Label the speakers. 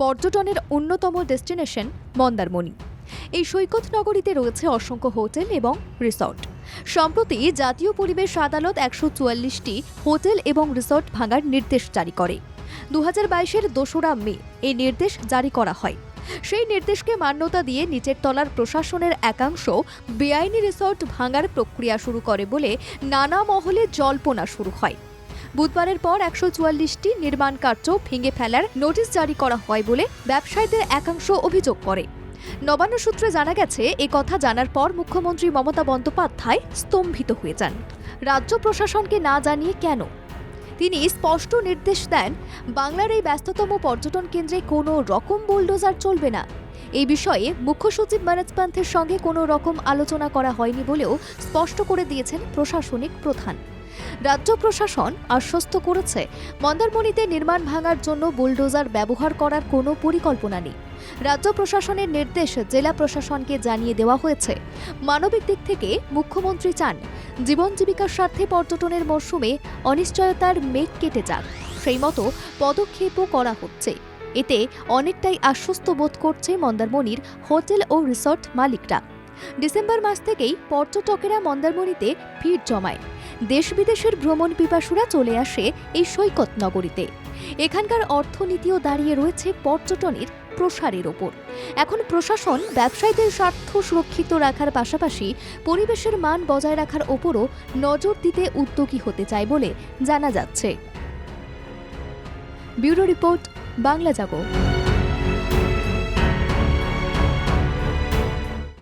Speaker 1: পর্যটনের অন্যতম ডেস্টিনেশন মন্দারমণি। এই সৈকত নগরীতে রয়েছে অসংখ্য হোটেল এবং রিসর্ট। সম্প্রতি জাতীয় পরিবেশ আদালত একশো চুয়াল্লিশটি হোটেল এবং রিসর্ট ভাঙার নির্দেশ জারি করে। দু হাজার বাইশের দোসরা মে এই নির্দেশ জারি করা হয়। সেই নির্দেশকে মান্যতা দিয়ে নিচের তলার প্রশাসনের একাংশ বেআইনি রিসর্ট ভাঙার প্রক্রিয়া শুরু করে বলে নানা মহলে জল্পনা শুরু হয়। বুধবারের পর একশো চুয়াল্লিশটি নির্মাণ কার্য ভেঙে ফেলার নোটিশ জারি করা হয় বলে ব্যবসায়ীদের একাংশ অভিযোগ করে। নবান্ন সূত্রে জানা গেছে, এ কথা জানার পর মুখ্যমন্ত্রী মমতা বন্দ্যোপাধ্যায় স্তম্ভিত হয়ে যান। রাজ্য প্রশাসনকে না জানিয়ে কেন? তিনি স্পষ্ট নির্দেশ দেন, বাংলার এই ব্যস্ততম পর্যটন কেন্দ্রে কোনো রকম বুলডোজার চলবে না। এই বিষয়ে মুখ্য সচিব মানাজ পান্থের সঙ্গে কোনো রকম আলোচনা করা হয়নি বলেও স্পষ্ট করে দিয়েছেন প্রশাসনিক প্রধান। রাজ্য প্রশাসন আশ্বস্ত করেছে, মন্দারমণিতে নির্মাণ ভাঙার জন্য বুলডোজার ব্যবহার করার কোনো পরিকল্পনা নেই। রাজ্য প্রশাসনের নির্দেশ জেলা প্রশাসনকে জানিয়ে দেওয়া হয়েছে। মানবিক দিক থেকে মুখ্যমন্ত্রী চান, জীবন জীবিকার স্বার্থে পর্যটনের মরশুমে অনিশ্চয়তার মেঘ কেটে যাক। সেই মতো পদক্ষেপও করা হচ্ছে। এতে অনেকটাই আশ্বস্ত বোধ করছে মন্দারমণির হোটেল ও রিসর্ট মালিকরা। ডিসেম্বর মাস থেকেই পর্যটকেরা মন্দারমণিতে ভিড় জমায়। দেশ বিদেশের ভ্রমণ পিপাসুরা চলে আসে এই সৈকত নগরীতে। এখানকার অর্থনীতিও দাঁড়িয়ে রয়েছে পর্যটনের প্রসারের ওপর। এখন প্রশাসন ব্যবসায়ীদের স্বার্থ সুরক্ষিত রাখার পাশাপাশি পরিবেশের মান বজায় রাখার ওপরও নজর দিতে উদ্যোগী হতে চায় বলে জানা যাচ্ছে। Bureau report, Bangla Jago.